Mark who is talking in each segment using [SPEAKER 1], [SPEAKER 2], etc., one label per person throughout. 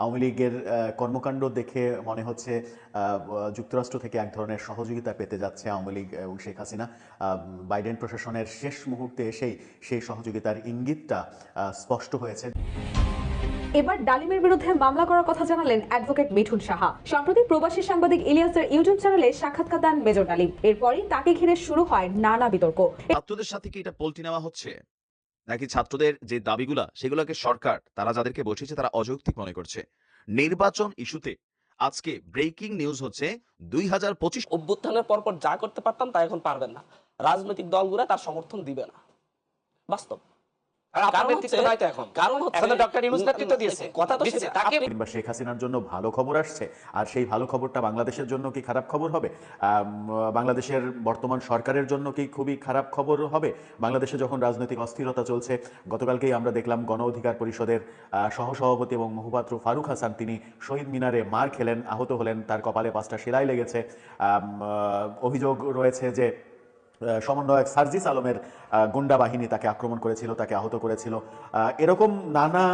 [SPEAKER 1] আওয়ামী লীগের আহ, কর্মকাণ্ড দেখে মনে হচ্ছে আহ, যুক্তরাষ্ট্র থেকে এক ধরনের সহযোগিতা পেতে যাচ্ছে আওয়ামী লীগ এবং শেখ হাসিনা। বাইডেন প্রশাসনের শেষ মুহূর্তে এসেই সেই সহযোগিতার ইঙ্গিতটা আহ, স্পষ্ট হয়েছে।
[SPEAKER 2] এবার ডালিমের বিরুদ্ধে মামলা করার কথা জানালেন অ্যাডভোকেট মিঠুন সাহা। সম্প্রতি প্রবাসী সাংবাদিক ইলিয়াসের ইউটিউব চ্যানেলে সাক্ষাৎকার দেন মেজর ডালিম। এরপরই তাকে ঘিরে শুরু হয় নানা বিতর্ক।
[SPEAKER 3] ছাত্রদের সাথে কি এটা পল্টি নেওয়া হচ্ছে? নাকি ছাত্রদের যে দাবিগুলা, সেগুলোকে সরকার, তারা যাদেরকে বসিয়েছে তারা অযৌক্তিক মনে করছে। নির্বাচন ইস্যুতে আজকে ব্রেকিং নিউজ হচ্ছে, দুই হাজার পঁচিশ
[SPEAKER 4] অভ্যুত্থানের পরপর যা করতে পারতাম, তা এখন পারবেন না। রাজনৈতিক দলগুলো তার সমর্থন দিবে না। বাস্তব।
[SPEAKER 1] শেখ হাসিনার জন্য ভালো খবর আসছে আর সেই ভালো খবরটা বাংলাদেশের জন্য কি খারাপ খবর হবে? বাংলাদেশের বর্তমান সরকারের জন্য কি খুবই খারাপ খবর হবে? বাংলাদেশে যখন রাজনৈতিক অস্থিরতা চলছে গতকালকেই আমরা দেখলাম গণ অধিকার পরিষদের আহ, সহসভাপতি এবং মুখপাত্র ফারুক হাসান তিনি শহীদ মিনারে মার খেলেন আহত হলেন তার কপালে পাঁচটা সেলাই লেগেছে। আহ, অভিযোগ রয়েছে যে সমন্বয়ক সার্জিস আলমের গুন্ডা বাহিনী তাকে আক্রমণ করেছিল, তাকে আহত করেছিল। এরকম নানা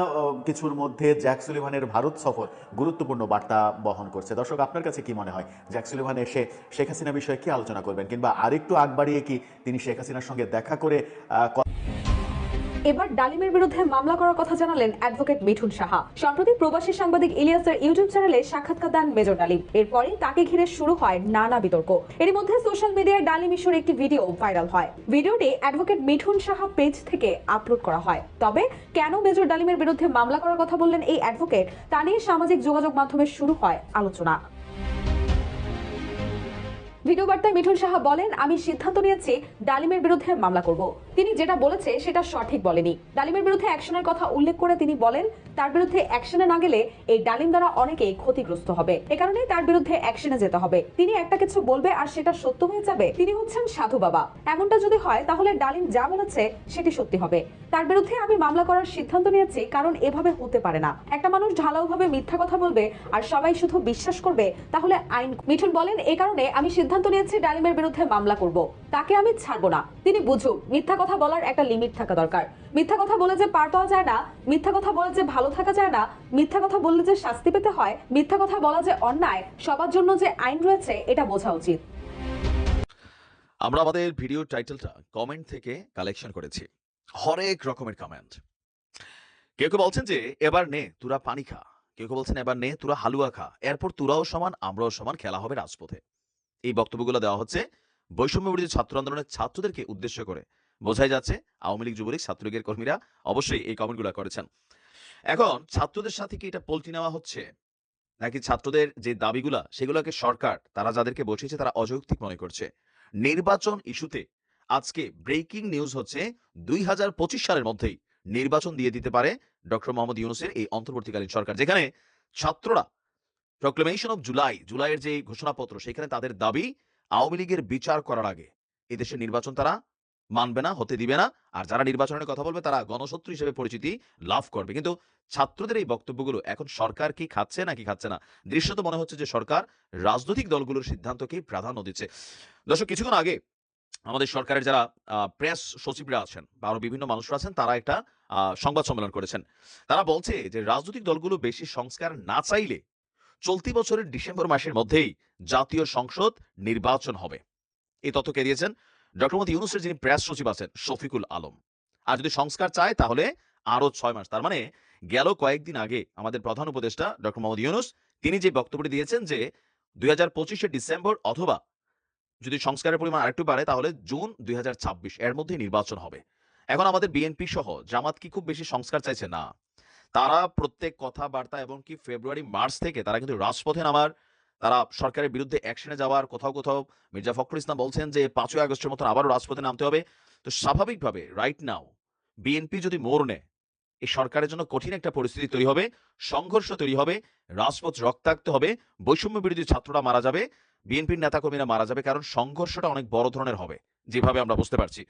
[SPEAKER 1] কিছুর মধ্যে জ্যাক সুলিভানের ভারত সফর গুরুত্বপূর্ণ বার্তা বহন করছে। দর্শক, আপনার কাছে কি মনে হয়? জ্যাক সুলিভান এসে শেখ হাসিনা বিষয়ে কি আলোচনা করবেন? কিংবা আরেকটু আগ বাড়িয়ে কি তিনি শেখ হাসিনার সঙ্গে দেখা করে
[SPEAKER 2] এবার ডালিমের বিরুদ্ধে মামলা করার কথা জানালেন অ্যাডভোকেট মিঠুন সাহা। সম্প্রতি প্রবাসী সাংবাদিক ইলিয়াসের ইউটিউব চ্যানেলে সাক্ষাৎকার দেন মেজর ডালিম। এরপরই তাকে ঘিরে শুরু হয় নানা বিতর্ক। এর মধ্যে সোশ্যাল মিডিয়ায় ডালিম ইস্যুর একটি ভিডিও ভাইরাল হয়। ভিডিওটি অ্যাডভোকেট মিঠুন সাহা পেজ থেকে আপলোড করা হয়। তবে কেন মেজর ডালিমের বিরুদ্ধে মামলা করার কথা বললেন এই অ্যাডভোকেট, তা নিয়ে সামাজিক যোগাযোগ মাধ্যমে শুরু হয় আলোচনা। ভিডিও বার্তায় মিঠুন সাহা বলেন, আমি সিদ্ধান্ত নিয়েছি, ডালিমের বিরুদ্ধে মামলা করব। তিনি যেটা বলেছে, সেটা সঠিক বলেনি। ডালিমের বিরুদ্ধে অ্যাকশনের কথা উল্লেখ করে তিনি বলেন, তার বিরুদ্ধে অ্যাকশনে না গেলে এই ডালিম দ্বারা অনেকেই ক্ষতিগ্রস্ত হবে। এ কারণে তার বিরুদ্ধে অ্যাকশনে যেতে হবে। তিনি একটা কিছু বলবে আর সেটা সত্য হয়ে যাবে। তিনি হচ্ছেন সাধু বাবা। এমনটা যদি হয়, তাহলে ডালিম যা বলেছে, সেটি সত্যি হবে। তার বিরুদ্ধে আমি মামলা করার সিদ্ধান্ত নিয়েছি, কারণ এভাবে হতে পারে না। একটা মানুষ ঢালাওভাবে মিথ্যা কথা বলবে আর সবাই শুধু বিশ্বাস করবে, তাহলে আইন মিঠুন বলেন এই কারণে আমি সিদ্ধান্ত নিয়েছি ডালিমের বিরুদ্ধে মামলা করব। তাকে আমি ছাড়বো না। তিনি বুঝুক, মিথ্যা কথা বলার একটা লিমিট থাকা দরকার। মিথ্যা কথা বলে যে পার পাওয়া যায় না, মিথ্যা কথা বলে যে ভালো থাকা যায় না, মিথ্যা কথা বললে যে শাস্তি পেতে হয়, মিথ্যা কথা বলা যে অন্যায়, সবার জন্য যে আইন রয়েছে, এটা বোঝা উচিত।
[SPEAKER 3] আমরা আমাদের ভিডিও টাইটেলটা কমেন্ট থেকে কালেকশন করেছি। হরেক রকমের কমেন্ট কেউ কেউ বলছেন যে, এবার নে, তোরা পানি খা। কেউ কেউ বলছেন, এবার নে, তোরা হালুয়া খা। এরপর তোরাও সমান, আমরাও সমান, খেলা হবে রাজপথে। এই বক্তব্যগুলো দেওয়া হচ্ছে বৈষম্য বিরোধী ছাত্র আন্দোলনের ছাত্রদেরকে উদ্দেশ্য করে। বোঝাই যাচ্ছে আওয়ামী লীগ, যুবলীগ, ছাত্রলীগের কর্মীরা অবশ্যই এই কমেন্টগুলো করেছেন। এখন ছাত্রদের সাথে কি এটা পল্টি নেওয়া হচ্ছে? নাকি ছাত্রদের যে দাবিগুলা, সেগুলোকে সরকার, তারা যাদেরকে বসিয়েছে, তারা অযৌক্তিক মনে করছে? নির্বাচন ইস্যুতে আজকে ব্রেকিং নিউজ হচ্ছে, দুই হাজার পঁচিশ সালের মধ্যেই নির্বাচন দিয়ে দিতে পারে ডক্টর মোহাম্মদ ইউনুসের এই অন্তর্বর্তীকালীন সরকার, যেখানে ছাত্ররা প্রক্লেমেশন অফ জুলাই জুলাইয়ের যে ঘোষণাপত্র, সেখানে তাদের দাবি, আওয়ামী লীগের বিচার করার আগে। এদেশের নির্বাচন তারা মানবে না, হতে দিবে না, আর যারা নির্বাচনের কথা বলবে, তারা গণশত্রু হিসেবে পরিচিতি লাভ করবে। কিন্তু ছাত্রদের এই বক্তব্যগুলো এখন সরকার কি খাচ্ছে নাকি খাচ্ছে না? দৃশ্যত মনে হচ্ছে যে সরকার রাজনৈতিক দলগুলোর সিদ্ধান্তকেই প্রাধান্য দিচ্ছে। দর্শক, কিছুক্ষণ আগে আমাদের সরকারের যারা প্রেস সচিবরা আছেন বা আরও বিভিন্ন মানুষরা আছেন, তারা একটা সংবাদ সম্মেলন করেছেন। তারা বলছে যে রাজনৈতিক দলগুলো বেশি সংস্কার না চাইলে চলতি বছরের ডিসেম্বর মাসের মধ্যেই জাতীয় সংসদ নির্বাচন হবে। এই তথ্য কে দিয়েছেন? ডক্টর মোহাম্মদ ইউনুসের যিনি প্রেস সচিব আছেন, শফিকুল আলম। আর যদি সংস্কার চায়, তাহলে আরও ছয় মাস। তার মানে গেল কয়েকদিন আগে আমাদের প্রধান উপদেষ্টা ডক্টর মোহাম্মদ ইউনুস, তিনি যে বক্তব্যটি দিয়েছেন যে দুই হাজার পঁচিশে ডিসেম্বর অথবা যদি সংস্কারের পরিমাণ আরেকটু বাড়ে, তাহলে জুন দুই হাজার ছাব্বিশ, এর মধ্যে নির্বাচন হবে। এখন আমাদের বিএনপি সহ জামাত কি খুব বেশি সংস্কার চাইছে? না। তারা প্রত্যেক কথাবার্তা এবং কি ফেব্রুয়ারি, মার্চ থেকে তারা কিন্তু রাজপথে নামার, তারা সরকারের বিরুদ্ধে অ্যাকশনে যাওয়ার কোথাও কোথাও মির্জা ফখরুল ইসলাম বলছেন যে পাঁচই আগস্টের মতন আবারও রাজপথে নামতে হবে। তো স্বাভাবিকভাবে রাইট নাও বিএনপি যদি মোর নেয়, এই সরকারের জন্য কঠিন একটা পরিস্থিতি তৈরি হবে, সংঘর্ষ তৈরি হবে, রাজপথ রক্তাক্ত হবে, বৈষম্য বিরোধী ছাত্ররা মারা যাবে বিএনপির নেতাকর্মীরা মারা যাবে কারণ সংঘর্ষটা অনেক বড় ধরনের হবে, যেভাবে আমরা বুঝতে পারছি।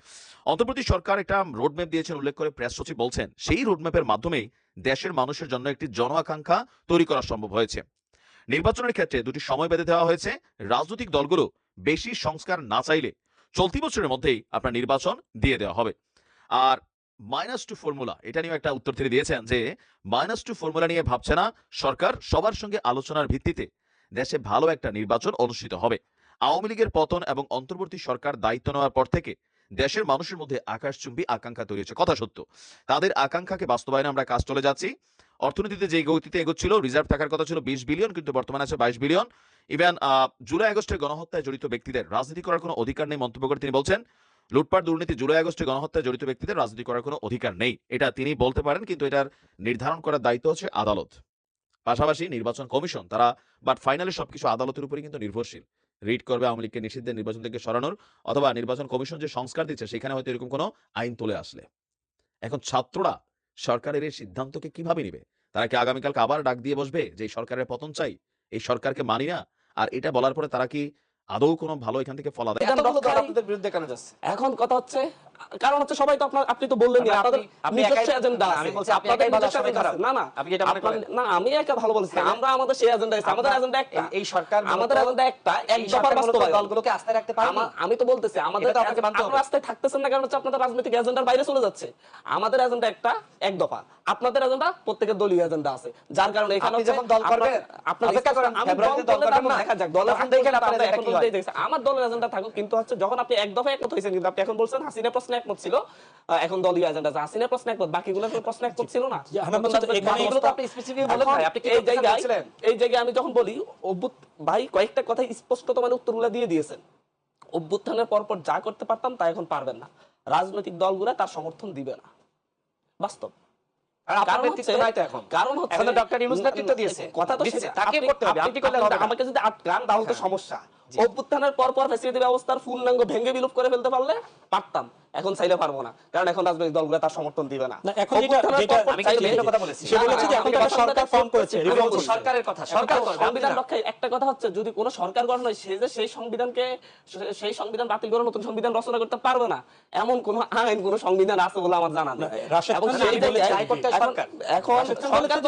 [SPEAKER 3] অন্তর্বর্তী সরকার একটা রোডম্যাপ দিয়েছেন, উল্লেখ করে প্রেস সচিব বলছেন, সেই রোডম্যাপের মাধ্যমেই দেশের মানুষের জন্য একটি জন আকাঙ্ক্ষা তৈরি করা সম্ভব হয়েছে। নির্বাচনের ক্ষেত্রে দুটি সময় বেঁধে দেওয়া হয়েছে। রাজনৈতিক দলগুলো বেশি সংস্কার না চাইলে চলতি বছরের মধ্যেই আপনার নির্বাচন দিয়ে দেওয়া হবে। আর মাইনাস টু ফর্মুলা এটা নিয়ে একটা উত্তর তিনি দিয়েছেন যে মাইনাস টু ফর্মুলা নিয়ে ভাবছে না সরকার, সবার সঙ্গে আলোচনার ভিত্তিতে দেশে ভালো একটা নির্বাচন অনুষ্ঠিত হবে। আওয়ামী লীগের পতন এবং অন্তর্বর্তী সরকার দায়িত্ব নেওয়ার পর থেকে দেশের মানুষের মধ্যে আকাশচুম্বী আকাঙ্ক্ষা তৈরি হয়েছে। কথা সত্য। তাদের আকাঙ্ক্ষাকে বাস্তবায়নে আমরা কাজ চলে যাচ্ছি। অর্থনীতিতে যে গতিতে এগোচ্ছিল রিজার্ভ থাকার কথা ছিল বিশ বিলিয়ন কিন্তু বর্তমানে আছে বাইশ বিলিয়ন ইভেন জুলাই আগস্টের গণহত্যায় জড়িত ব্যক্তিদের রাজনীতি করার কোনো অধিকার নেই মন্তব্য করে তিনি বলছেন, লুটপাট, দুর্নীতি, জুলাই আগস্টে গণহত্যায় জড়িত ব্যক্তিদের রাজনীতি করার কোনো অধিকার নেই। এটা তিনি বলতে পারেন, কিন্তু এটার নির্ধারণ করার দায়িত্ব হচ্ছে আদালত। পাশাপাশি নির্বাচন কমিশন তারা বাট ফাইনালি সবকিছু আদালতের উপরে কিন্তু নির্ভরশীল। রিড করবে আওয়ামী লীগকে নিষিদ্ধের নির্বাচন থেকে সরানোর অথবা নির্বাচন কমিশন যে সংস্কার দিচ্ছে সেখানে হয়তো এরকম কোনো আইন তুলে আসলে। এখন ছাত্ররা সরকারের এই সিদ্ধান্তকে কীভাবে নিবে? তারা কি আগামীকালকে আবার ডাক দিয়ে বসবে যে সরকারের পতন চাই এই সরকারকে মানি না? আর এটা বলার পরে তারা কি আদৌ কোনো ভালো এখান থেকে ফল
[SPEAKER 5] যাচ্ছে?
[SPEAKER 4] এখন কথা হচ্ছে কারণ হচ্ছে সবাই তো আপনার আপনি তো বললেন
[SPEAKER 5] আপনি-
[SPEAKER 4] নিজস্ব এজেন্ডা
[SPEAKER 5] আমি বলছি
[SPEAKER 4] আপনাদের নিজস্ব
[SPEAKER 5] সবাই
[SPEAKER 4] agenda
[SPEAKER 5] খারাপ।
[SPEAKER 4] আছে। না না
[SPEAKER 5] আপনি এটা মনে করেন?
[SPEAKER 4] না আমি একা ভালো বলছি আমরা আমাদের সেই এজেন্ডা আছে আমাদের এজেন্ডা একটা
[SPEAKER 5] এই- সরকার
[SPEAKER 4] আমাদের এজেন্ডা একটা এক
[SPEAKER 5] এই
[SPEAKER 4] দফার বাস্তবায়ন
[SPEAKER 5] দলগুলোকে আস্থায় রাখতে
[SPEAKER 4] আমি তো বলতেছি আমাদের
[SPEAKER 5] তো আপনাকে মানতে হবে।
[SPEAKER 4] আপনারা রাস্তায় থাকতেছেন না কারণ হচ্ছে আপনাদের রাজনৈতিক এজেন্ডার বাইরে চলে যাচ্ছে আমাদের এজেন্ডা একটা এক দফা আপনাদের এজেন্ডা প্রত্যেকের দলীয় এজেন্ডা আছে যার কারণে এখানে
[SPEAKER 5] যখন দল
[SPEAKER 4] আপনার-
[SPEAKER 5] করবেন,
[SPEAKER 4] আপনার
[SPEAKER 5] অপেক্ষা করেন, ফেব্রুয়ারিতে
[SPEAKER 4] দল
[SPEAKER 5] দল করবেন না?
[SPEAKER 4] দেখা যাক
[SPEAKER 5] দেখেন আপনার
[SPEAKER 4] এখন। দেখছি। আমার দলের এজেন্ডা থাকুক কিন্তু হচ্ছে যখন আপনি এক দফা একমত হয়েছেন কিন্তু আপনি এখন বলছেন হাসিনা প্রশ্নে একমত ছিল এখন দলীয় এজেন্ডা আছে প্রশ্নে একমত বাকিগুলো প্রশ্ন একমত ছিল না।
[SPEAKER 5] আপনি বলেন আপনি
[SPEAKER 4] এই জায়গায় এই জায়গায় আমি যখন বলি অভ্যুত ভাই কয়েকটা কথা স্পষ্টত মানে উত্তরগুলো দিয়ে দিয়েছেন। অভ্যুত্থানের পর পর যা করতে পারতাম তা এখন পারবেন না। রাজনৈতিক দলগুলো তার সমর্থন দিবে না। বাস্তব। আমাকে যদি আটকান তাহলে তো। সমস্যা। অভ্যুত্থানের পর পর ফ্যাসিলিটি ব্যবস্থার পূর্ণাঙ্গ ভেঙে বিলুপ করে ফেলতে পারলে পারতাম। এখন চাইলে পারব না। কারণ এখন রাজনৈতিক দলগুলো তার সমর্থন দিবে না।
[SPEAKER 6] এখন যেটা- যেটা-
[SPEAKER 5] আমি কথা বলেছি।
[SPEAKER 6] সে
[SPEAKER 4] না, না,
[SPEAKER 6] যে এখন তো একটা
[SPEAKER 4] কথা
[SPEAKER 6] সরকার ফর্ম করেছে।
[SPEAKER 5] সরকারের কথা, সরকার
[SPEAKER 4] সংবিধান রক্ষায় একটা কথা হচ্ছে যদি কোনো সরকার গঠন হয় সে যে সেই সংবিধানকে সেই সংবিধান বাতিল করে নতুন সংবিধান রচনা করতে পারবে না। এমন কোন আইন কোন সংবিধান আছে বলে আমার জানা নেই। এখন-
[SPEAKER 5] সরকার।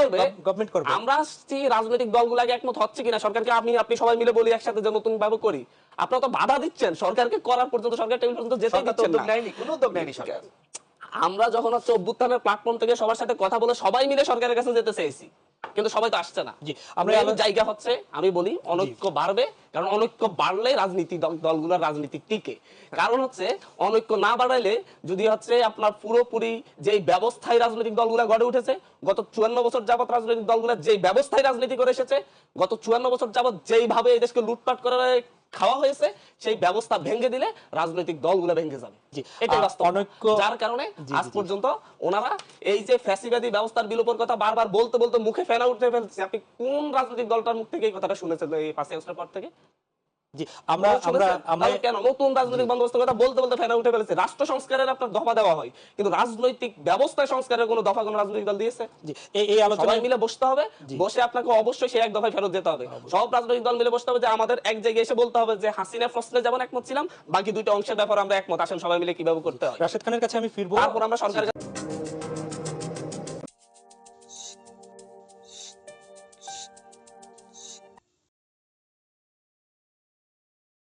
[SPEAKER 4] করবে।
[SPEAKER 6] গভর্নমেন্ট করবে।
[SPEAKER 4] আমরা রাজনৈতিক দলগুলোকে একমত হচ্ছে কিনা সরকারকে আপনি আপনি সবাই মিলে বলি একসাথে যে নতুন ভাবে করি। আপনারা তো বাধা দিচ্ছেন। সরকারকে করার পর্যন্ত সরকার টেবিল পর্যন্ত যেতে দিচ্ছেন না।
[SPEAKER 5] কোনো উদ্যোগ নেয়নি সরকার।
[SPEAKER 4] আমরা যখন হচ্ছে অভ্যুত্থানের প্ল্যাটফর্ম থেকে সবার সাথে কথা বলে সবাই মিলে সরকারের কাছে যেতে চেয়েছি। কিন্তু সবাই তো আসছে না।
[SPEAKER 6] জি,
[SPEAKER 4] আমরা জায়গা হচ্ছে আমি বলি অনৈক্য বাড়বে। কারণ অনৈক্য বাড়লে রাজনীতি দল- দলগুলোর রাজনীতি টিকে। কারণ হচ্ছে অনৈক্য না বাড়াইলে যদি হচ্ছে আপনার পুরোপুরি যেই ব্যবস্থায় রাজনৈতিক দলগুলো গড়ে উঠেছে গত চুয়ান্ন বছর যাবত রাজনৈতিক দলগুলো যেই ব্যবস্থায় রাজনীতি করে এসেছে গত চুয়ান্ন বছর যাবত যেইভাবে এই দেশকে লুটপাট করে খাওয়া হয়েছে সেই ব্যবস্থা ভেঙে দিলে রাজনৈতিক দলগুলো ভেঙে যাবে। এটাই বাস্তব। যার কারণে আজ। পর্যন্ত ওনারা এই যে ফ্যাসিবাদী ব্যবস্থার বিলোপের কথা বারবার বলতে বলতে মুখে ফেনা উঠে ফেলছে। আপনি কোন রাজনৈতিক দলটার মুখ থেকে এই কথাটা শুনেছেন এই পাঁচই আগস্টের পর থেকে?
[SPEAKER 6] জি আমরা আমরা আমরা
[SPEAKER 4] কেন? নতুন রাজনৈতিক বন্দোবস্তের কথা বলতে বলতে ফেনা উঠে ফেলেছে। রাষ্ট্র সংস্কারের আপনার দফা দেওয়া হয় কিন্তু রাজনৈতিক ব্যবস্থায় সংস্কারের কোনো দফা কোনো রাজনৈতিক দল দিয়েছে?
[SPEAKER 6] জি এই
[SPEAKER 4] মিলে বসতে হবে বসে আপনাকে অবশ্যই সেই এক দফায় ফেরত যেতে হবে। সব রাজনৈতিক দল মিলে বসতে হবে যে আমাদের এক জায়গায় এসে বলতে হবে যে হাসিনা প্রশ্নে যেমন একমত ছিলাম বাকি দুইটা অংশের ব্যাপারে আমরা একমত। আসেন সবাই মিলে কীভাবে করতে হয়?
[SPEAKER 6] রাশেদ খানের কাছে আমি ফিরবো।
[SPEAKER 4] তারপর আমরা সরকারের কাছে